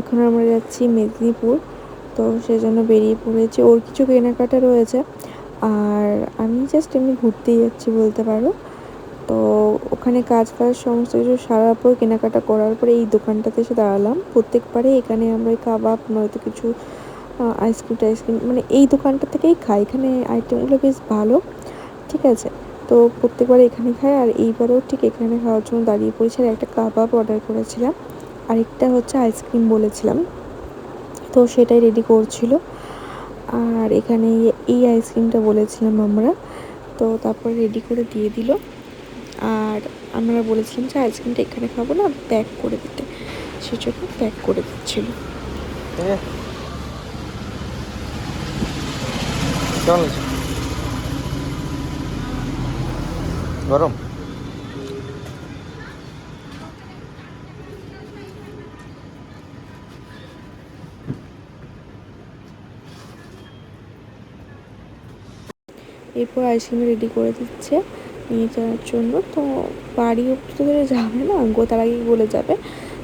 এখন আমরা যাচ্ছি মেদিনীপুর। তো সেই জন্য বেরিয়ে পড়েছি। ওর কিছু কেনাকাটা রয়েছে। আর আমি জাস্ট এমনি ঘুরতেই যাচ্ছি বলতে পারো। তো ওখানে কাজ ফাজ সমস্ত কিছু সারার পর কেনাকাটা করার পরে এই দোকানটাতে এসে দাঁড়ালাম। প্রত্যেকবারে এখানে আমরা কাবাব নয়তো কিছু আইসক্রিম টাইসক্রিম মানে এই দোকানটা থেকেই খাই। এখানে আইটেমগুলো বেশ ভালো। ঠিক আছে? তো প্রত্যেকবার এখানে খাই। আর এইবারেও ঠিক এখানে খাওয়ার জন্য দাঁড়িয়ে পড়েছি। আর একটা কাবাব অর্ডার করেছিলাম। আরেকটা হচ্ছে আইসক্রিম বলেছিলাম। তো সেটাই রেডি করছিল। আর এখানে এই আইসক্রিমটা বলেছিলাম আমরা। তো তারপর রেডি করে দিয়ে দিল। আর আমরা বলেছিলাম যে আইসক্রিমটা এখানে খাব না প্যাক করে দিতে। সে সেজন্য প্যাক করে দিচ্ছিল। গরম। এরপর আইসক্রিম রেডি করে দিচ্ছে নিয়ে যাওয়ার জন্য। তো বাড়ি অব্দি তো ধরে যাবে না তার আগেই বলে যাবে।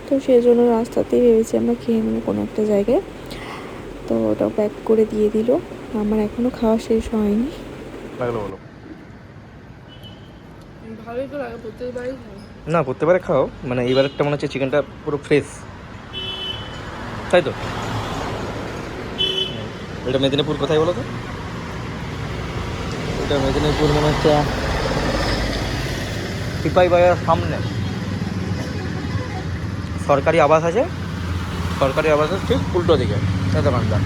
তো সেই জন্য রাস্তাতেই ভেবেছি আমরা খেয়ে নেব কোনো একটা জায়গায়। তো ওটা প্যাক করে দিয়ে দিল। আমার এখনও খাওয়া শেষ হয়নি। না প্রত্যেকবারে খাও। মানে এইবারেরটা মনে হচ্ছে চিকেনটা পুরো ফ্রেশ তাই তো? এটা মেদিনীপুর কোথায় বলো তো? এটা মেদিনীপুর মনে হচ্ছে সিপাহি বাজার সামনে। সরকারি আবাস আছে। সরকারি আবাসের ঠিক উল্টো দিকে। দোকানটা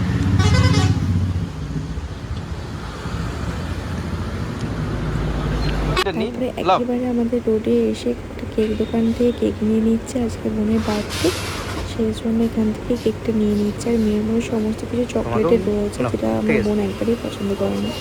একেবারে আমাদের রোডে এসে একটা কেক দোকান থেকে কেক নিয়ে নিচ্ছে। আজকে বোনের বার্থডে সেই জন্য এখান থেকে কেকটা নিয়ে নিচ্ছে। আর মেয়ের মনে সমস্ত কিছু চকলেটের রয়েছে যেটা আমার। বোন একবারই পছন্দ করে না।